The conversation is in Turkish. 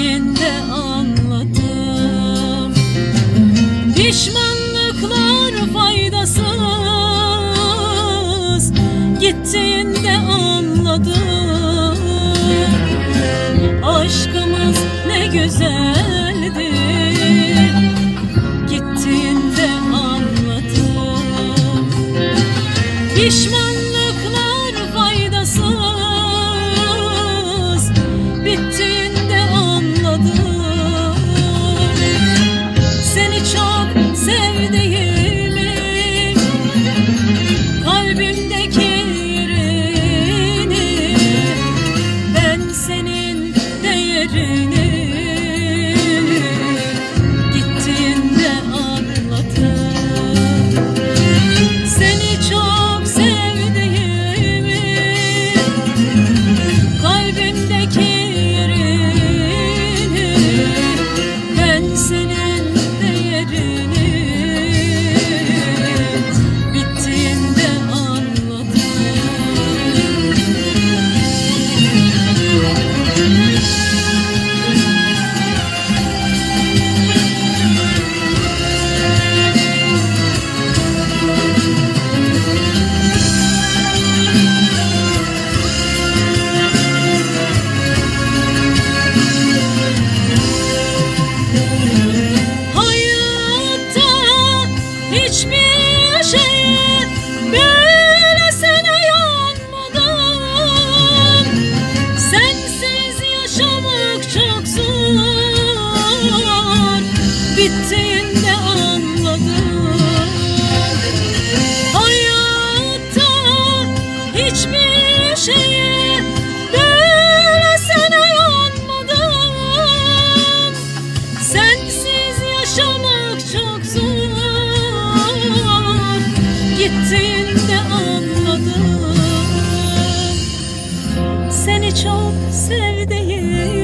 sayende anladım. Pişman bittiğinde anladım Hayatta hiçbir şeye böyle sana yanmadım. Sensiz yaşamak çok zor. Gittiğinde anladım Seni çok sevdiğim